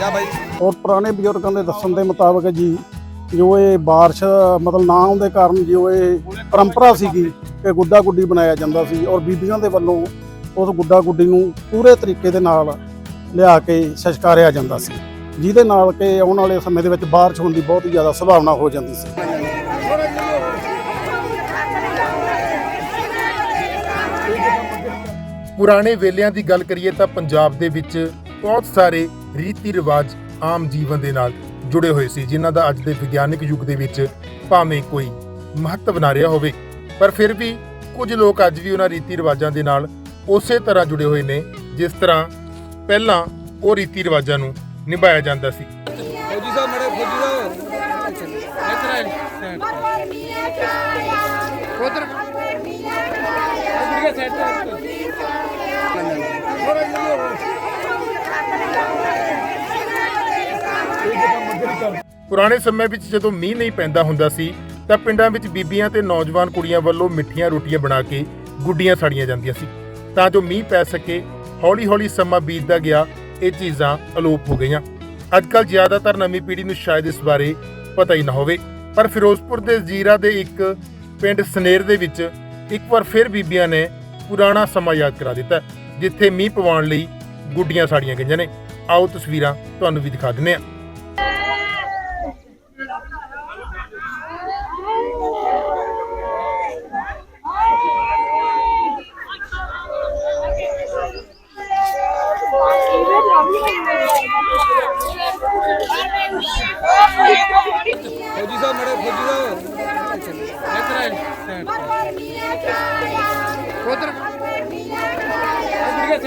ਜਾ ਬਾਈ। ਔਰ ਪੁਰਾਣੇ ਬਜ਼ੁਰਗਾਂ ਦੇ ਦੱਸਣ ਦੇ ਮੁਤਾਬਕ ਜੀ, ਜੋ ਇਹ ਬਾਰਿਸ਼, ਮਤਲਬ ਨਾ ਆਉਣ ਦੇ ਕਾਰਨ ਜੋ ਇਹ ਪਰੰਪਰਾ ਸੀਗੀ ਕਿ ਗੁੱਡਾ ਗੁੱਡੀ ਬਣਾਇਆ ਜਾਂਦਾ ਸੀ ਔਰ ਬੀਬੀਆਂ ਦੇ ਵੱਲੋਂ ਉਸ ਗੁੱਡਾ ਗੁੱਡੀ ਨੂੰ ਪੂਰੇ ਤਰੀਕੇ ਦੇ ਨਾਲ ਲਿਆ ਕੇ ਸੰਸਕਾਰਿਆ ਜਾਂਦਾ ਸੀ, ਜਿਹਦੇ ਨਾਲ ਕਿ ਆਉਣ ਵਾਲੇ ਸਮੇਂ ਦੇ ਵਿੱਚ ਬਾਰਿਸ਼ ਹੋਣ ਦੀ ਬਹੁਤ ਹੀ ਜ਼ਿਆਦਾ ਸੰਭਾਵਨਾ ਹੋ ਜਾਂਦੀ ਸੀ। ਪੁਰਾਣੇ ਵੇਲਿਆਂ ਦੀ ਗੱਲ ਕਰੀਏ ਤਾਂ ਪੰਜਾਬ ਦੇ ਵਿੱਚ ਬਹੁਤ ਸਾਰੇ ਰੀਤੀ ਰਿਵਾਜ ਆਮ ਜੀਵਨ ਦੇ ਨਾਲ ਜੁੜੇ ਹੋਏ ਸੀ ਜਿਨ੍ਹਾਂ ਦਾ ਅੱਜ ਦੇ ਵਿਗਿਆਨਿਕ ਯੁੱਗ ਦੇ ਵਿੱਚ ਭਾਵੇਂ ਕੋਈ ਮਹੱਤਵ ਨਾ ਰਿਹਾ ਹੋਵੇ। ਪਰ ਫਿਰ ਵੀ ਕੁਝ ਲੋਕ ਅੱਜ ਵੀ ਉਹਨਾਂ ਰੀਤੀ ਰਿਵਾਜਾਂ ਦੇ ਨਾਲ ਉਸੇ ਤਰ੍ਹਾਂ ਜੁੜੇ ਹੋਏ ਨੇ ਜਿਸ ਤਰ੍ਹਾਂ ਪਹਿਲਾਂ ਉਹ ਰੀਤੀ ਰਿਵਾਜਾਂ ਨੂੰ ਨਿਭਾਇਆ ਜਾਂਦਾ ਸੀ। ਫੌਜੀ ਸਾਹਿਬ ਮੜੇ ਫੌਜੀ ਸਾਹਿਬ। ਉਧਰ। ਉਧਰ ਸਾਈਡ ਪੁਰਾਣੇ ਸਮੇਂ ਵਿੱਚ ਜਦੋਂ ਮੀਂਹ ਨਹੀਂ ਪੈਂਦਾ ਹੁੰਦਾ ਸੀ, ਤਾਂ ਪਿੰਡਾਂ ਵਿੱਚ ਬੀਬੀਆਂ ਤੇ ਨੌਜਵਾਨ ਕੁੜੀਆਂ ਵੱਲੋਂ ਮਿੱਠੀਆਂ ਰੋਟੀਆਂ ਬਣਾ ਕੇ ਗੁੱਡੀਆਂ ਸਾੜੀਆਂ ਜਾਂਦੀਆਂ ਸੀ। ਤਾਂ ਜੋ ਮੀਂਹ ਪੈ ਸਕੇ, ਹੌਲੀ-ਹੌਲੀ ਸਮਾਂ ਬੀਤਦਾ ਗਿਆ, ਇਹ ਚੀਜ਼ਾਂ ਅਲੋਪ ਹੋ ਗਈਆਂ। ਅੱਜਕੱਲ ਜ਼ਿਆਦਾਤਰ ਨਵੀਂ ਪੀੜ੍ਹੀ ਨੂੰ ਸ਼ਾਇਦ ਇਸ ਬਾਰੇ ਪਤਾ ਹੀ ਨਾ ਹੋਵੇ, ਪਰ ਫਿਰੋਜ਼ਪੁਰ ਦੇ ਜ਼ੀਰਾ ਦੇ ਇੱਕ ਪਿੰਡ ਸਨੇਰ ਦੇ ਵਿੱਚ ਇੱਕ ਵਾਰ ਫਿਰ ਬੀਬੀਆਂ ਨੇ ਪੁਰਾਣਾ ਸਮਾਂ ਯਾਦ ਕਰਾ ਦਿੱਤਾ। ਜਿੱਥੇ ਮੀਂਹ ਪਵਾਉਣ ਲਈ ਗੁੱਡੀਆਂ ਸਾੜੀਆਂ ਗਈਆਂ ਨੇ। ਆਓ ਤਸਵੀਰਾਂ ਤੁਹਾਨੂੰ ਵੀ ਦਿਖਾ ਦਿੰਦੇ ਹਾਂ। ਫੌਜੀ ਸਾਹਿਬ ਮੜੇ ਫੌਜੀ ਸਾਹਿਬ। ਇੱਧਰ ਆ ਸਾਈਡ ਉਧਰ।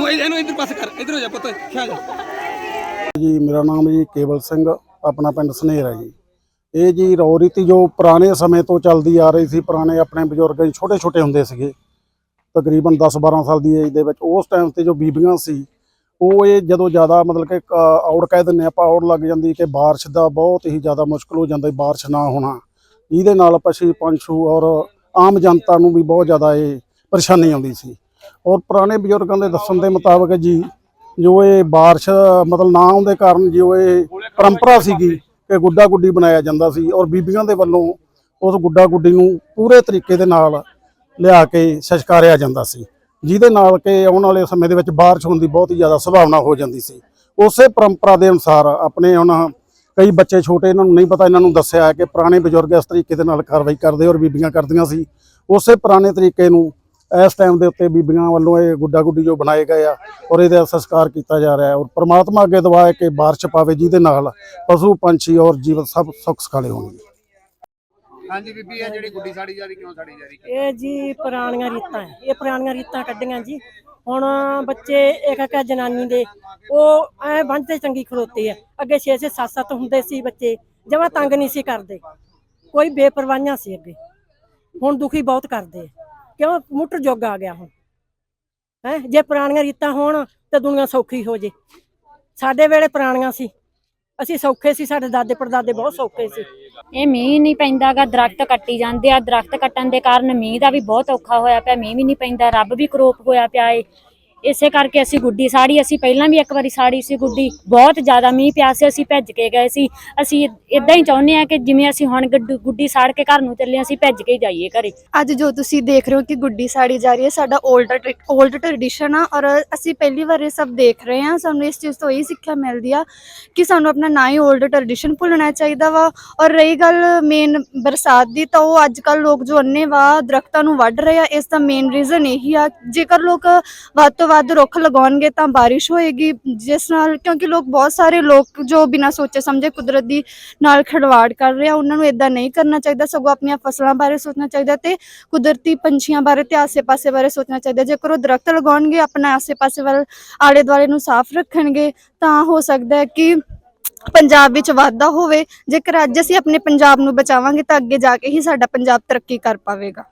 ਤੂੰ ਇਹਨੂੰ ਇੱਧਰ ਪਾਸੇ ਕਰ, ਇੱਧਰ ਹੋ ਜਾ ਪੁੱਤ ਖਿਆ ਜਾ ਜੀ, ਮੇਰਾ ਨਾਮ ਜੀ ਕੇਵਲ ਸਿੰਘ, ਆਪਣਾ ਪਿੰਡ ਸਨੇਰ ਹੈ ਜੀ। ਇਹ ਜੀ ਰੋ ਰੀਤੀ ਜੋ ਪੁਰਾਣੇ ਸਮੇਂ ਤੋਂ ਚੱਲਦੀ ਆ ਰਹੀ ਸੀ, ਪੁਰਾਣੇ ਆਪਣੇ ਬਜ਼ੁਰਗ ਜੀ ਛੋਟੇ ਛੋਟੇ ਹੁੰਦੇ ਸੀਗੇ, ਤਕਰੀਬਨ 10 12 ਸਾਲ ਦੀ ਏਜ ਦੇ ਵਿੱਚ, ਉਸ ਟਾਈਮ ਤੇ ਜੋ ਬੀਬੀਆਂ ਸੀ, ਉਹ ਇਹ ਜਦੋਂ ਜ਼ਿਆਦਾ ਮਤਲਬ ਕਿ ਆਊਟ ਕਹਿ ਦਿੰਦੇ ਆਪਾਂ ਔੜ ਲੱਗ ਜਾਂਦੀ ਕਿ ਬਾਰਿਸ਼ ਦਾ ਬਹੁਤ ਹੀ ਜ਼ਿਆਦਾ ਮੁਸ਼ਕਲ ਹੋ ਜਾਂਦਾ ਬਾਰਿਸ਼ ਨਾ ਹੋਣਾ। ਇਹਦੇ ਨਾਲ ਪਸ਼ੂ ਪੰਛੂ ਔਰ ਆਮ ਜਨਤਾ ਨੂੰ ਵੀ ਬਹੁਤ ਜ਼ਿਆਦਾ ਇਹ ਪਰੇਸ਼ਾਨੀ ਆਉਂਦੀ ਸੀ। ਔਰ ਪੁਰਾਣੇ ਬਜ਼ੁਰਗਾਂ ਦੇ ਦੱਸਣ ਦੇ ਮੁਤਾਬਕ ਜੀ, ਜੋ ਇਹ ਬਾਰਿਸ਼, ਮਤਲਬ ਨਾ ਆਉਣ ਦੇ ਕਾਰਨ ਜੋ ਇਹ ਪਰੰਪਰਾ ਸੀਗੀ ਕਿ ਗੁੱਡਾ ਗੁੱਡੀ ਬਣਾਇਆ ਜਾਂਦਾ ਸੀ ਔਰ ਬੀਬੀਆਂ ਦੇ ਵੱਲੋਂ ਉਸ ਗੁੱਡਾ ਗੁੱਡੀ ਨੂੰ ਪੂਰੇ ਤਰੀਕੇ ਦੇ ਨਾਲ ਲਿਆ ਕੇ ਸੰਸਕਾਰਿਆ ਜਾਂਦਾ ਸੀ। ਜਿਹਦੇ ਨਾਲ ਕਿ ਆਉਣ ਵਾਲੇ ਸਮੇਂ ਦੇ ਵਿੱਚ ਬਾਰਿਸ਼ ਹੋਣ ਦੀ ਬਹੁਤ ਹੀ ਜ਼ਿਆਦਾ ਸੰਭਾਵਨਾ ਹੋ ਜਾਂਦੀ ਸੀ। ਉਸੇ ਪਰੰਪਰਾ ਦੇ ਅਨੁਸਾਰ ਆਪਣੇ ਹੁਣ ਕਈ ਬੱਚੇ ਛੋਟੇ, ਇਹਨਾਂ ਨੂੰ ਨਹੀਂ ਪਤਾ, ਇਹਨਾਂ ਨੂੰ ਦੱਸਿਆ ਹੈ ਕਿ ਪੁਰਾਣੇ ਬਜ਼ੁਰਗ ਇਸ ਤਰੀਕੇ ਦੇ ਨਾਲ ਕਾਰਵਾਈ ਕਰਦੇ ਔਰ ਬੀਬੀਆਂ ਕਰਦੀਆਂ ਸੀ। ਉਸੇ ਪੁਰਾਣੇ ਤਰੀਕੇ ਨੂੰ ਇਸ ਟਾਈਮ ਦੇ ਉੱਤੇ ਬੀਬੀਆਂ ਵੱਲੋਂ ਇਹ ਗੁੱਡਾ ਗੁੱਡੀ ਜੋ ਬਣਾਏ ਗਏ ਆ ਔਰ ਇਹਦਾ ਸੰਸਕਾਰ ਕੀਤਾ ਜਾ ਰਿਹਾ ਹੈ ਔਰ ਪ੍ਰਮਾਤਮਾ ਅੱਗੇ ਦੁਆ ਹੈ ਕਿ ਬਾਰਿਸ਼ ਪਾਵੇ ਜਿਹਦੇ ਨਾਲ ਪਸ਼ੂ ਪੰਛੀ ਔਰ ਜੀਵ ਸਭ ਸੁੱਖ ਸਕਾਲੇ ਹੋਣਗੇ। ਹਾਂਜੀ ਬੀਬੀ ਇਹ ਜਿਹੜੀ ਗੁੱਡੀ ਸਾੜੀ ਜਾ ਰਹੀ ਕਿਉਂ ਸਾੜੀ ਜਾ ਰਹੀ? ਇਹ ਜੀ ਪੁਰਾਣੀਆਂ ਰੀਤਾਂ ਹੈ। ਇਹ ਪੁਰਾਣੀਆਂ ਰੀਤਾਂ ਕੱਢੀਆਂ ਜੀ। ਹੁਣ ਬੱਚੇ ਇੱਕ ਇੱਕ ਜਨਾਨੀ ਦੇ ਉਹ ਐ ਬੰਝਤੇ ਚੰਗੀ ਖਲੋਤੇ ਆ ਅੱਗੇ 6 6 7 7 ਹੁੰਦੇ ਸੀ ਬੱਚੇ ਜਮਾ ਤੰਗ ਨਹੀਂ ਸੀ ਕਰਦੇ। ਕੋਈ ਬੇਪਰਵਾਹੀਆਂ ਸੀ ਅੱਗੇ। ਹੁਣ ਦੁਖੀ ਬਹੁਤ ਕਰਦੇ ਆ। ਕਿਉਂ? ਮੁੱਟ ਜੁਗ ਆ ਗਿਆ ਹੁਣ। ਹੈ? ਜੇ ਪੁਰਾਣੀਆਂ ਰੀਤਾਂ ਹੋਣ ਤੇ ਦੁਨੀਆ ਸੌਖੀ ਹੋ ਜੇ। ਸਾਡੇ ਵੇਲੇ ਪੁਰਾਣੀਆਂ ਸੀ। ਅਸੀਂ ਸੌਖੇ ਸੀ, ਸਾਡੇ ਦਾਦੇ ਪੜਦਾਦੇ ਬਹੁਤ ਸੌਖੇ ਸੀ। ਇਹ ਮੀਂਹ ਨਹੀਂ ਪੈਂਦਾਗਾ, ਦਰਖਤ ਕੱਟੀ ਜਾਂਦੇ ਆ। ਦਰਖਤ ਕੱਟਣ ਦੇ ਕਾਰਨ ਮੀਂਹ ਦਾ ਵੀ ਬਹੁਤ ਔਖਾ ਹੋਇਆ ਪਿਆ। ਮੀਂਹ ਵੀ ਨਹੀਂ ਪੈਂਦਾ, ਰੱਬ ਵੀ ਕਰੋਪ ਹੋਇਆ ਪਿਆ ਏ। ਇਸੇ ਕਰਕੇ ਅਸੀਂ ਗੁੱਡੀ ਸਾੜੀ, ਅਸੀਂ ਪਹਿਲਾਂ ਵੀ ਇੱਕ ਵਾਰੀ ਸਾੜੀ ਸੀ ਗੁੱਡੀ। ਬਹੁਤ ਜ਼ਿਆਦਾ ਮੀਂਹ ਪਿਆ ਸੀ, ਅਸੀਂ ਭੱਜ ਕੇ ਗਏ ਸੀ। ਅਸੀਂ ਇਦਾਂ ਹੀ ਚਾਹੁੰਦੇ ਆ ਕਿ ਜਿਵੇਂ ਅਸੀਂ ਹੁਣ ਗੱਡ- ਗੁੱਡੀ ਸਾੜ ਕੇ ਘਰ ਨੂੰ ਚੱਲੇ, ਅਸੀਂ ਭੱਜ ਕੇ ਹੀ ਜਾਈਏ ਘਰੇ। ਅੱਜ ਜੋ ਤੁਸੀਂ ਦੇਖ ਰਹੇ ਹੋ ਕਿ ਗੁੱਡੀ ਸਾੜੀ ਜਾ ਰਹੀ ਹੈ, ਸਾਡਾ 올ਡ 올ਡ ਟ੍ਰੈਡੀਸ਼ਨ ਆ ਔਰ ਅਸੀਂ ਪਹਿਲੀ ਵਾਰ ਇਹ ਸਭ ਦੇਖ ਰਹੇ ਹਾਂ। ਸਾਨੂੰ ਇਸ ਚੀਜ਼ ਤੋਂ ਇਹ ਸਿੱਖਿਆ ਮਿਲਦੀ ਆ ਕਿ ਸਾਨੂੰ ਆਪਣਾ ਨਾ ਹੀ 올ਡ ਟ੍ਰੈਡੀਸ਼ਨ ਭੁੱਲਣਾ ਚਾਹੀਦਾ ਵਾ ਔਰ ਰਹੀ ਗੱਲ ਮੇਨ ਬਰਸਾਤ ਦੀ ਤਾਂ ਉਹ ਅੱਜ ਕੱਲ ਲੋਕ ਜੋ ਅੰਨੇ ਵਾ ਦਰਖਤਾਂ ਨੂੰ ਵੱਢ ਰਹੇ ਆ, ਇਸ ਦਾ ਮੇਨ ਰੀਜ਼ਨ ਇਹੀ ਆ। ਜੇਕਰ ਲੋਕ ਵੱਧ ਤੋਂ ਵੱਧ ਰੁੱਖ ਲਗਾਉਣਗੇ ਤਾਂ ਬਾਰਿਸ਼ ਹੋਏਗੀ, ਜਿਸ ਨਾਲ ਕਿਉਂਕਿ ਲੋਕ ਬਹੁਤ ਸਾਰੇ ਲੋਕ ਜੋ ਬਿਨਾਂ ਸੋਚੇ ਸਮਝੇ ਕੁਦਰਤ ਦੀ ਨਾਲ ਖਿਲਵਾੜ ਕਰ ਰਹੇ ਆ ਉਹਨਾਂ ਨੂੰ ਇਦਾਂ ਨਹੀਂ ਕਰਨਾ ਚਾਹੀਦਾ, ਸਗੋਂ ਆਪਣੀਆਂ ਫਸਲਾਂ ਬਾਰੇ ਸੋਚਣਾ ਚਾਹੀਦਾ ਤੇ ਕੁਦਰਤੀ ਪੰਛੀਆਂ ਬਾਰੇ ਤੇ ਆਸੇ-ਪਾਸੇ ਬਾਰੇ ਸੋਚਣਾ ਚਾਹੀਦਾ। ਜੇਕਰ ਉਹ ਦਰਖਤ ਲਗਾਉਣਗੇ, ਆਪਣਾ ਆਸੇ-ਪਾਸੇ ਵੱਲ ਆਲੇ ਦੁਆਲੇ ਨੂੰ ਸਾਫ਼ ਰੱਖਣਗੇ, ਤਾਂ ਹੋ ਸਕਦਾ ਹੈ ਕਿ ਪੰਜਾਬ ਵਿੱਚ ਵਾਧਾ ਹੋਵੇ। ਜੇਕਰ ਅੱਜ ਅਸੀਂ ਆਪਣੇ ਪੰਜਾਬ ਨੂੰ ਬਚਾਵਾਂਗੇ, ਤਾਂ ਅੱਗੇ ਜਾ ਕੇ ਹੀ ਸਾਡਾ ਪੰਜਾਬ ਤਰੱਕੀ ਕਰ ਪਾਵੇਗਾ।